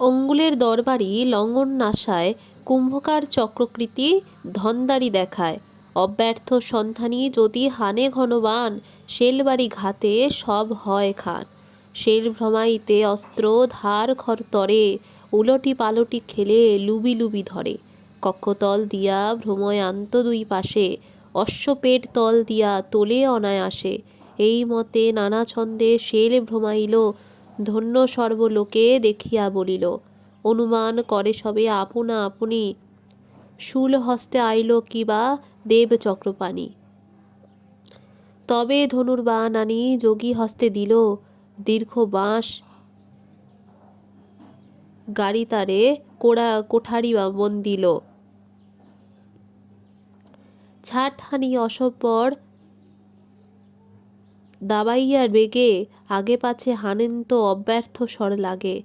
অঙ্গুলের দরবারি longan নাশায় কুম্ভকার চক্রকৃতি ধনদারি দেখায়। অব্যর্থ সন্ধানী যদি হানে ঘনবান, শেলবাড়ি ঘাতে সব হয় খান। শেল ভ্রমাইতে অস্ত্র ধার খর তরে, উলটি পালটি খেলে লুবি লুবি ধরে। কক্ষতল দিয়া ভ্রময় আন্ত দুই পাশে, অশ্বপেট তল দিয়া তোলে অনায়াসে। এই মতে নানা ছন্দে শেল ভ্রমাইল ধন্য সর্বলোকে দেখিয়া বলিল, অনুমান করে সবে আপনা আপনি। শূল হস্তে আইল কিবা দেব চক্রপাণি। তবে ধনুর বাণ আনি যোগী হস্তে দিল, দীর্ঘ বাঁশ গাড়ি তারে কোড়া কোঠারি বন্দিল ছাট হানি অসপর দাবাইয়ার বেগে আগে পাছে হানেন তো অব্যর্থ স্বর লাগে।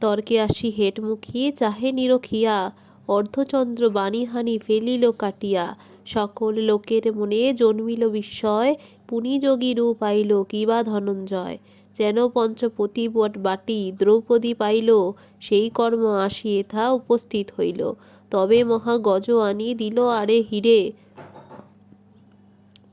তর্কে আসি হেটমুখী, চাহে নিরখিয়া, অর্ধচন্দ্র বাণীহানি ফেলিল কাটিয়া। সকল লোকের মনে জন্মিল বিস্ময়, পুনিযোগী রূপ আইল কিবা ধনঞ্জয়। যেন পঞ্চপতি বট বাটি দ্রৌপদী পাইল, সেই কর্ম আসি এথা উপস্থিত হইল। তবে মহা গজ আনি দিল আরে হিরে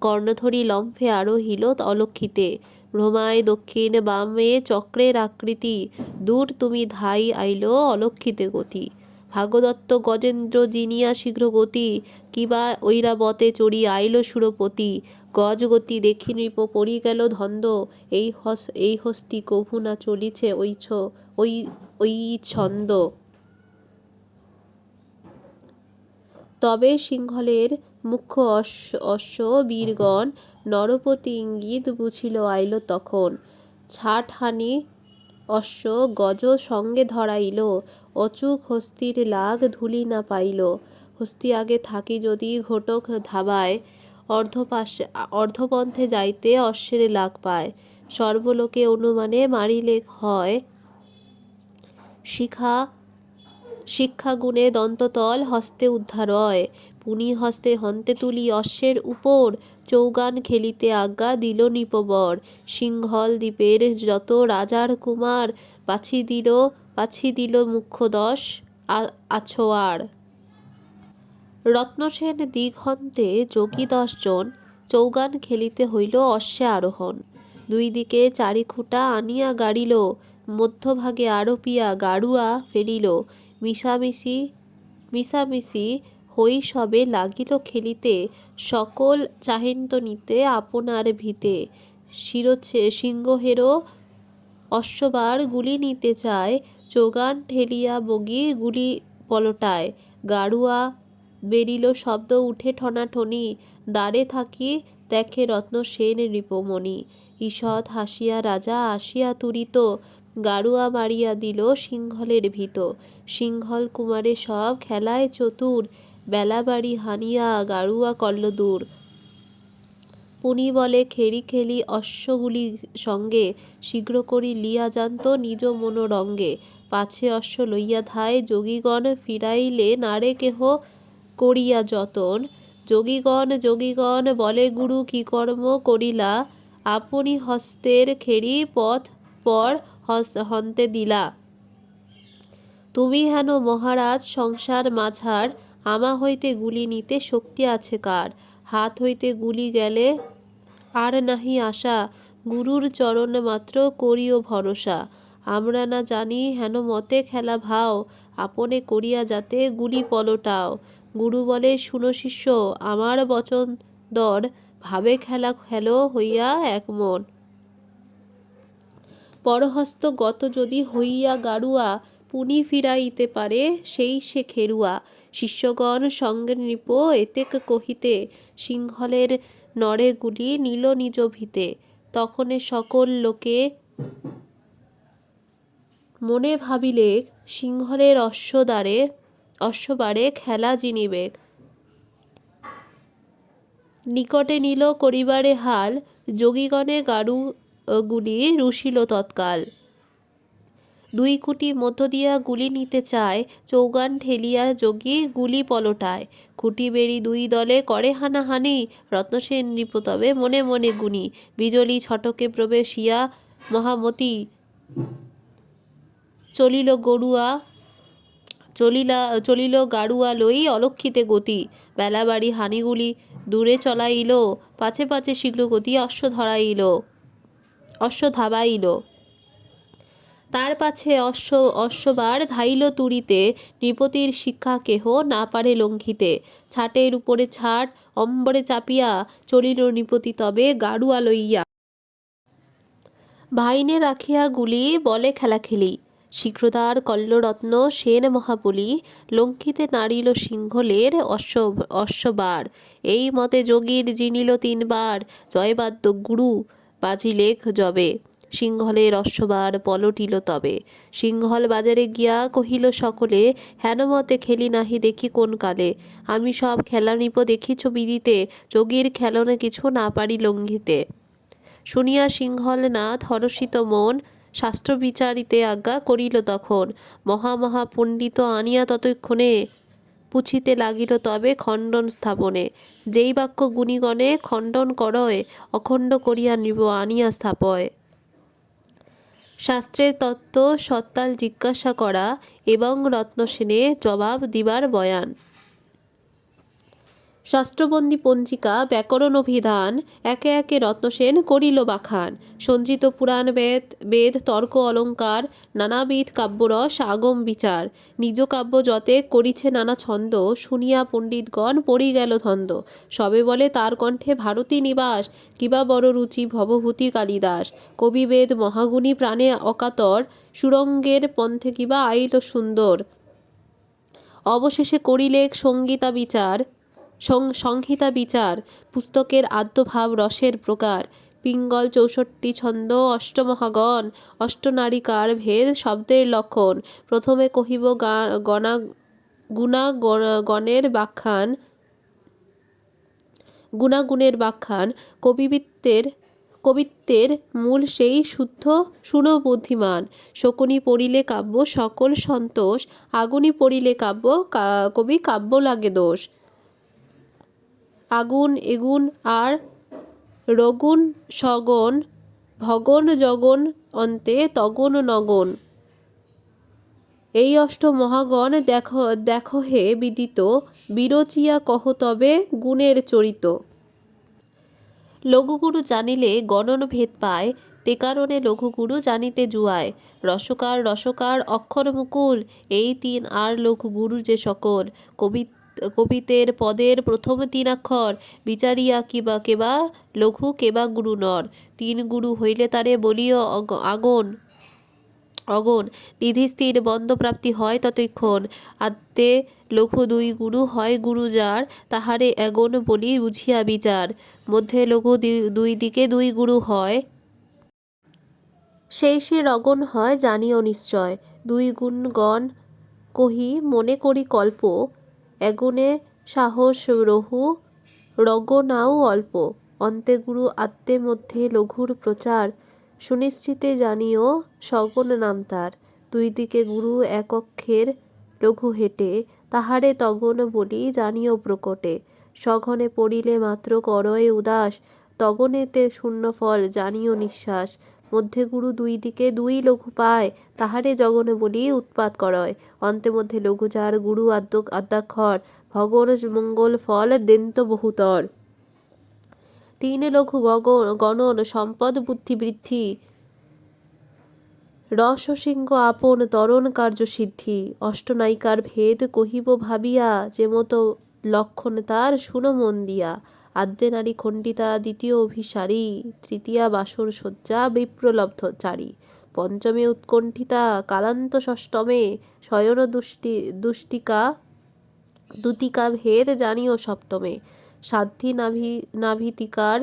কর্ণধরি লম্ফে আরও আরোহিল অলক্ষিতে। ভ্রমায় দক্ষিণ বামে চক্রের আকৃতি, দূর তুমি ধাই আইল অলক্ষিতে গতি। ভাগদত্ত, গজেন্দ্র, জিনিয়া শীঘ্র গতি কিবা ঐরাবতে চড়ি আইল সুরপতি। গজগতি দেখি নৃপ পড়ি গেল ধন্দ, এই হস, এই হস্তি কভু না চলিছে ওই ছ ওই ওই ছন্দ তবে সিংহলের মুখ্য অশ্ব অশ্ব বীরগণ নরপতি ইঙ্গিত বুঝিল আইল তখন। ছাট হানি অশ্ব গজ সঙ্গে ধরাইল, অচুক হস্তির লাগ ধুলি না পাইল। হস্তি আগে থাকি যদি ঘটক ধাবায়, অর্ধপাশে, অর্ধপন্থে যাইতে অশ্বের লাগ পায়। সর্বলোকে অনুমানে মারিলে হয় শিখা, শিক্ষাগুণে দন্ততল হস্তে উদ্ধারয় পুনি হস্তে হন্তে তুলি অশ্বের উপর। চৌগান খেলিতে আজ্ঞা দিল নিপবর। সিংহল দ্বীপের যত রাজার কুমার পাছি দিল পাছি দিল মুখ্য দশ আছোয়ার। রত্নসেন দিগন্তে যোগী দশজন, চৌগান খেলিতে হইল অশ্বে আরোহণ। দুই দিকে চারি খুঁটা আনিয়া গাড়িল, মধ্যভাগে আরোপিয়া গাড়ুয়া ফেলিল। মিশামিশি মিশামিশি হই সবে লাগিল খেলিতে, সকল চাহেন্ত নিতে আপনার ভিতে। শিরোচ্ছে সিংহেরও অশ্ববার গুলি নিতে চায়, চোগান ঠেলিয়া বগি গুলি পলটায়। গাড়ুয়া বেরিল শব্দ উঠে ঠনাঠনি, দ্বারে থাকি দেখে রত্ন সেন রিপমণি। ঈষৎ হাসিয়া রাজা আসিয়া তুরিত, গাড়ুয়া মারিয়া দিল সিংহলের ভিত। সিংহল কুমারে সব খেলায় চতুর বেলাবাড়ি, হানিয়া গাড়ুয়া করল দূর পুনি বলে খেলি খেলি অশ্বগুলি সঙ্গে, শীঘ্র করি লিয়া জানত নিজ মনোরঙ্গে। পাছে অশ্ব লইয়া ধায়, যোগীগণ ফিরাইলে নারে কেহ করিয়া যতন। যোগীগণ যোগীগণ বলে, গুরু কি কর্ম করিলা? আপনি হস্তের খেরি পথ পর হন্তে দিলা। তুমি হেন মহারাজ সংসার মাঝার আমা হইতে গুলি নিতে শক্তি আছে কার? হাত হইতে গুলি গেলে আর নাহি আশা। গুরুর চরণ মাত্র করিও ভরসা। আমরা না জানি হেন মতে খেলা ভাও, আপনে করিয়া যাতে গুলি পলটাও। গুরু বলে, শুনো শিষ্য, আমার বচন দর, ভাবে খেলা খেলো হইয়া এক মন। পরহস্ত গত যদি হইয়া গাড়ুয়া, পুনি ফিরাইতে পারে সেই সে খেরুয়া। শিষ্যগণ সঙ্গে নৃপ, এতেক কহিতে, সিংহলের নরে গুলি নিল নিজ ভিতে। তখনে সকল লোকে মনে ভাবিলে, সিংহলের অশ্বদ্বারে অশ্ববারে খেলা জিনিবেগ নিকটে নিল করিবারে হাল, যোগীগণে গাড়ু গুলি রুশিল তৎকাল। দুই কুটি মধ্য দিয়া গুলি নিতে চায়, চৌগান ঠেলিয়া যোগী গুলি পলটায়। খুঁটি বেড়ি দুই দলে করে হানাহানি, রত্নসেন নৃপতবে মনে মনে গুনি বিজলি ছটকে প্রবেশিয়া মহামতি, চলিল গড়ুয়া, চলিলা, চলিল গাড়ুয়া লই অলক্ষিতে গতি। বেলাবাড়ি হানিগুলি দূরে চলাইল, পাছে পাছে শীঘ্র গতি অশ্ব ধরাইল, অশ্ব ধাবাইল। তার পাছে অশ্ব, অশ্ববার ধাইল তুরিতে নৃপতির শিক্ষা কেহ না পারে লঙ্ঘিতে। ছাটের উপরে ছাট, অম্বরে চাপিয়া চলিল নৃপতি তবে গাড়ুয়া লইয়া। ভাইনে রাখিয়া গুলি বলে খেলাখেলি। শীঘ্রতার কল্লরত্ন সেন মহাবলী লঙ্কিতে নাড়িল সিংহলের অশ্ব, অশ্ববার। এই মতে যোগীর জিনিল তিনবার, জয়বাদ্য গুরু বাজিলেখ জবে। সিংহলের অশ্ববার পলটিল তবে। সিংহল বাজারে গিয়া কহিল, সকলে, হেন মতে খেলি নাহি দেখি কোন কালে। আমি সব খেলা নিপ দেখিছ বিদিতে যোগীর খেলনে কিছু না পারি লঙ্ঘিতে শুনিয়া সিংহলনাথ হরষিত মন শাস্ত্র বিচারিতে আজ্ঞা করিল তখন। মহা মহা পণ্ডিত আনিয়া ততক্ষণে পুছিতে লাগিল তবে খণ্ডন স্থাপনে। যেই বাক্য গুণীগণে খণ্ডন করয়, অখণ্ড করিয়া নিব, আনিয়া স্থাপয়। শাস্ত্রের তত্ত্ব সত্তাল জিজ্ঞাসা করা এবং রত্নসেনে জবাব দিবার বয়ান। শাস্ত্রবন্দী পঞ্জিকা, ব্যাকরণ অভিধান, একে একে রত্নসেন, করিল বাখান সঞ্চিত পুরাণ বেদ বেদ, তর্ক অলঙ্কার, নানাবিধ কাব্যরস, আগম বিচার। নিজ কাব্য যতে করিছে নানা ছন্দ, শুনিয়া পণ্ডিতগণ পড়ি গেল ধন্দ। সবে বলে তার কণ্ঠে, ভারতী নিবাস, কিবা বড় রুচি, ভবভূতি কালিদাস। কবিবেদ মহাগুণী প্রাণে অকাতর, সুরঙ্গের পন্থে কিবা আইল সুন্দর। অবশেষে করিলেক সঙ্গীতা বিচার। সংহিতা বিচার, পুস্তকের আদ্যভাব রসের প্রকার, পিঙ্গল চৌষট্টি ছন্দ, অষ্টমহাগণ, অষ্টনারিকার ভেদ শব্দের লক্ষণ, প্রথমে কহিব গণা গুণা গণের ব্যাখ্যান, গুণাগুণের ব্যাখ্যান, কবিবৃত্তের, কবিত্বের মূল সেই শুদ্ধ শুনো বুদ্ধিমান শকুনি পড়িলে কাব্য সকল সন্তোষ, আগুনি পড়িলে কাব্য কবি কাব্য লাগে দোষ। আগুন, এগুন আর রগুন সগন ভগন জগন অন্তে তগন নগন এই অষ্ট মহাগণ দেখ, দেখো হে বিদিত, বিরচিয়া কহ তবে গুণের চরিত। লঘুগুরু জানিলে গণন ভেদ পায়, তে কারণে লঘুগুরু জানিতে জুয়ায়। রসকার রসকার, অক্ষর মুকুল, এই তিন আর লঘুগুরু যে সকল, কবি কবিতের পদের প্রথম তিন অক্ষর বিচারিয়া কিবা কেবা লঘু কেবা গুরু নর। তিন গুরু হইলে তারে বলিও আগন অগণ নিধিস্থির বন্ধপ্রাপ্তি হয় ততক্ষণ। আত্মে লঘু দুই গুরু হয় গুরু যার, তাহারে এগন বলি বুঝিয়া বিচার। মধ্যে লঘু দুই দিকে দুই গুরু হয়। সেই সে রগণ হয় জানিও নিশ্চয়। দুই গুণ গণ কহি মনে করি কল্প। এগুণে সাহস রহু রগনাও অল্প। অন্তে গুরু আত্মে মধ্যে লঘুর প্রচার। সুনিশ্চিতে জানিও সগণ নাম তার। দুই দিকে গুরু এক অক্ষের লঘু হেঁটে, তাহারে তগন বলি জানিও প্রকটে। সঘনে পড়িলে মাত্র করয়ে উদাস, তগনেতে শূন্য ফল জানিও নিঃশ্বাস। মধ্যে গুরু দুই দিকে দুই লঘু পায়, তাহারে জগনে বলি উৎপাত করয়। অন্তে মধ্যে লঘু যার গুরু আদ্য আদ্যাক্ষর, ভগন মঙ্গল ফল দেন্ত বহুতর। তিন লঘু গগন গণন, সম্পদ বুদ্ধি বৃদ্ধি। রস রসসিংহ আপন তরণ কার্য সিদ্ধি। অষ্টনায়িকার ভেদ কহিব ভাবিয়া যে মতো লক্ষণ তার শুনো মন দিয়া আদ্যে নারী খণ্ডিতা দ্বিতীয় অভিসারী, তৃতীয়া বাসর শয্যা বিপ্রলব্ধ চারি। পঞ্চমে উৎকণ্ঠিতা, কালান্ত ষষ্ঠমে শয়ন দুষ্টি, দুষ্টিকা, দুতিকা ভেদ জানিও সপ্তমে। সাধ্যি নাভি, নাভিতিকার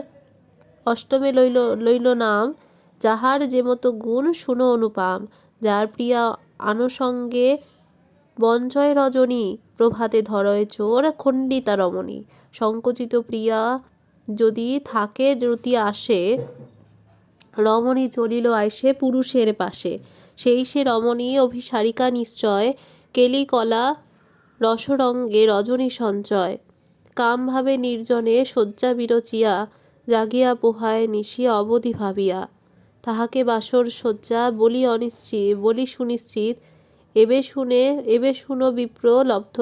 অষ্টমে লইল লইল নাম, যাহার যে মতো গুণ শুনো অনুপাম। যার প্রিয়া আনুষঙ্গে বঞ্চয় রজনী প্রভাতে ধরয় চোর খণ্ডিতা রমণী। সংকুচিত প্রিয়া যদি থাকে রতি আসে, রমণী চলিল আইসে পুরুষের পাশে। সেই সে রমণী অভিসারিকা নিশ্চয়, কেলিকলা রসরঙ্গে রজনী সঞ্চয়। কামভাবে নির্জনে শয্যা বিরচিয়া, জাগিয়া পোহায় নিশি অবধি ভাবিয়া। তাহাকে বাসর শয্যা বলি অনিশ্চিত, বলি সুনিশ্চিত এবে শুনে, এবে শুনো বিপ্র লব্ধ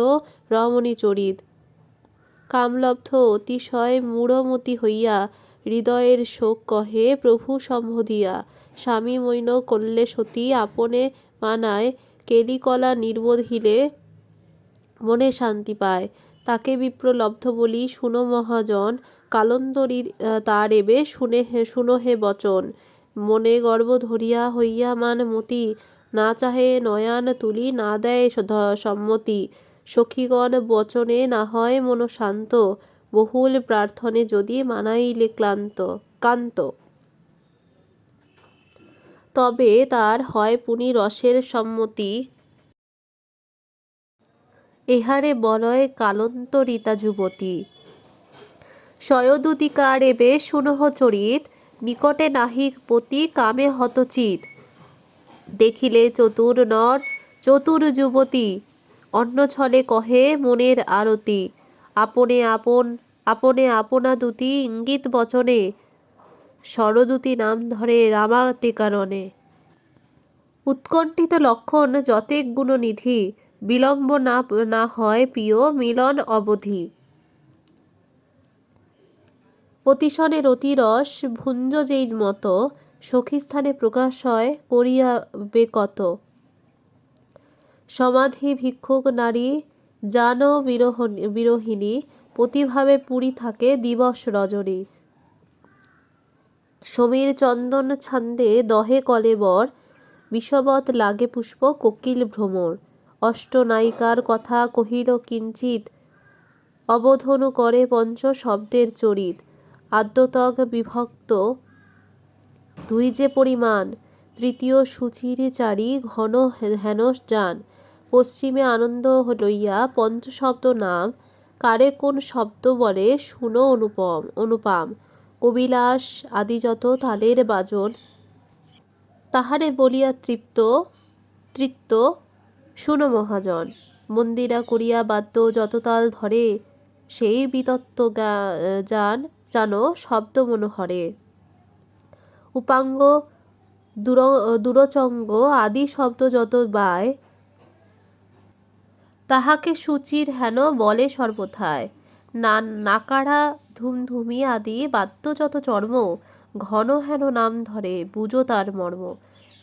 রমণী চরিত। কামলব্ধ অতিশয় মূঢ়মতি হইয়া হৃদয়ের শোক কহে, প্রভু সম্বোধিয়া স্বামী মৈন করলে সতী আপনে মানায়, কেলিকলা নির্বোধিলে মনে শান্তি পায়। তাকে বিপ্র লব্ধ বলি, শুনো মহাজন, কালন্দরী তার এবে শুনে হে, শুনো হে বচন। মনে গর্ব ধরিয়া হইয়া মান মতি না চাহে নয়ান তুলি, না দেয় সম্মতি। সখীগণ বচনে না হয় মন শান্ত, বহুল প্রার্থনে যদি মানাইলে ক্লান্ত কান্ত তবে তার হয় পুনি রসের সম্মতি। এহারে বলয় কালন্তরিতা যুবতী। সয়দুতিকার এবে শুনহ চরিত, নিকটে নাহি পতি কামে হতচিত। দেখিলে চতুর নর, চতুর যুবতী। অন্য ছলে কহে মনের আরতি, আপনে আপন, আপনে আপনা দুতি ইঙ্গিত বচনে। সরদূতি নাম ধরে রামাতে কারণে উৎকণ্ঠিত লক্ষণ যতেক গুণনিধি, বিলম্ব না না হয় প্রিয় মিলন অবধি। প্রতিশনের অতিরস ভুঞ্জ যেই মতো সখীস্থানে প্রকাশ হয়, করিয়াবে কত? সমাধি ভিক্ষুক নারী, জান বিরহ বিরোহিণী, প্রতিভাবে পুরী থাকে দিবস রজনী। সমীর চন্দন ছান্দে দহে কলেবর বিষবৎ লাগে পুষ্প কোকিল ভ্রমর। অষ্টনায়িকার কথা কহিল কিঞ্চিত অবধনু করে পঞ্চ শব্দের চরিত। আদ্যতক বিভক্ত দুই যে পরিমাণ। তৃতীয় সুচির চারি ঘন হেন যান। পশ্চিমে আনন্দ লইয়া পঞ্চশব্দ নাম। কারে কোন শব্দ বলে শুনো অনুপম অনুপাম। কবিলাস আদি যত তালের বাজন। তাহারে বলিয়া তৃপ্ত তৃপ্ত শুনো মহাজন। মন্দিরা করিয়া বাদ্য যত তাল ধরে, সেই বিতত্ত যান জানো শব্দ মনোহরে। উপাঙ্গ, দূর, দূরচঙ্গ আদি শব্দ যত বায় তাহাকে সুচির হেন বলে সর্বথায়। না, নাকাড়া, ধুমধুমি আদি বাদ্য যত চর্ম, ঘন হেন নাম ধরে বুঝো তার মর্ম।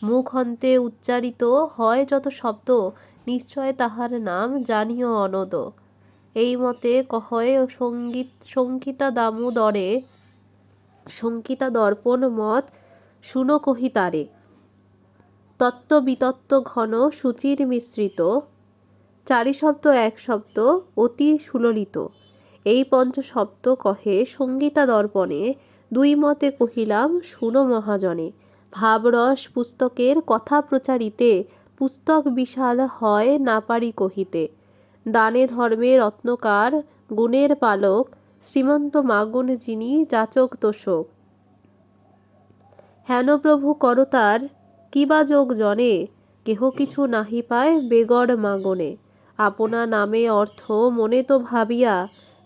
মুখ অন্তে উচ্চারিত হয় যত শব্দ, নিশ্চয় তাহার নাম জানিও অনদ। এই মতে কহয় সংগীত, শঙ্কিতা দামোদরে শঙ্কিতা দর্পণ মত শুনো কহি তারে। তত্ত্ব বিতত্ত্ব ঘন সূচির মিশ্রিত, চারি শব্দ এক শব্দ অতি সুললিত। এই পঞ্চ শব্দ কহে, সঙ্গীতা দর্পণে দুই মতে কহিলাম, শুনো মহাজনে, ভাবরস পুস্তকের কথা প্রচারিতে পুস্তক বিশাল হয় না পারি কহিতে। দানে ধর্মে রত্নকার, গুণের পালক, শ্রীমন্ত মাগুণ যিনি যাচক তোষক হেন প্রভু করতার কিবা যোগ জনে, কেহ কিছু নাহি পায় বেগর মাগনে। আপনা নামে অর্থ মনে তো ভাবিয়া,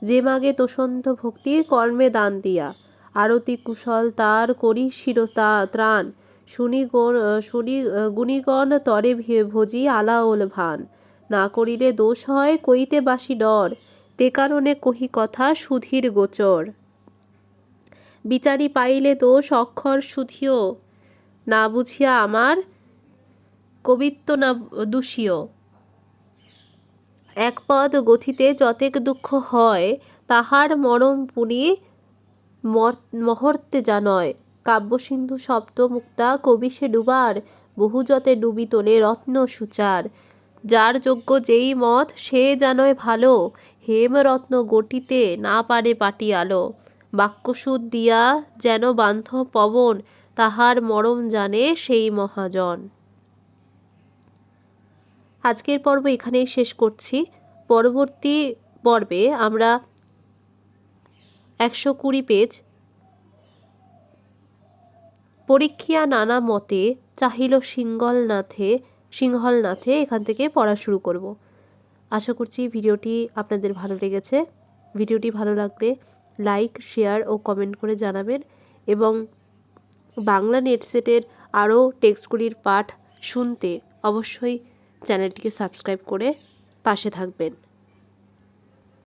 যে মাগে তোষন্ত ভক্তি কর্মে দান দিয়া। আরতি কুশল তার করি শিরতা ত্রাণ, শুনি গণ, শুনি, গুণীগণ তরে ভোজি আলাওল ভান। না করিলে দোষ হয় কইতে বাসি ডর, তে কারণে কহি কথা সুধীর গোচর। বিচারি পাইলে দোষ অক্ষর সুধিও। না বুঝিয়া আমার কবিত্ব না দূষিও। এক পদ গথিতে যতেক দুঃখ হয়, তাহার মরম পুনি মহর্তে জানয়। কাব্যসিন্ধু শব্দ মুক্তা কবি সে ডুবার বহুযতে ডুবি তোলে রত্ন সুচার। যার যোগ্য যেই মত সে জানয় ভালো হেমরত্ন গটিতে না পারে পাটি আলো। বাক্যসুদ দিয়া যেন বান্ধ পবন, তাহার মরম জানে সেই মহাজন। আজকের পর্ব এখানেই শেষ করছি। পরবর্তী পর্বে আমরা একশো কুড়ি পেজ পরীক্ষিয়া নানা মতে চাহিল সিঙ্গলনাথে সিংহলনাথে এখান থেকে পড়া শুরু করব। আশা করছি ভিডিওটি আপনাদের ভালো লেগেছে। ভিডিওটি ভালো লাগলে লাইক, শেয়ার ও কমেন্ট করে জানাবেন এবং বাংলা নেট সেটের আরও টেক্সটগুলির পাঠ শুনতে অবশ্যই চ্যানেলটিকে সাবস্ক্রাইব করে পাশে থাকবেন।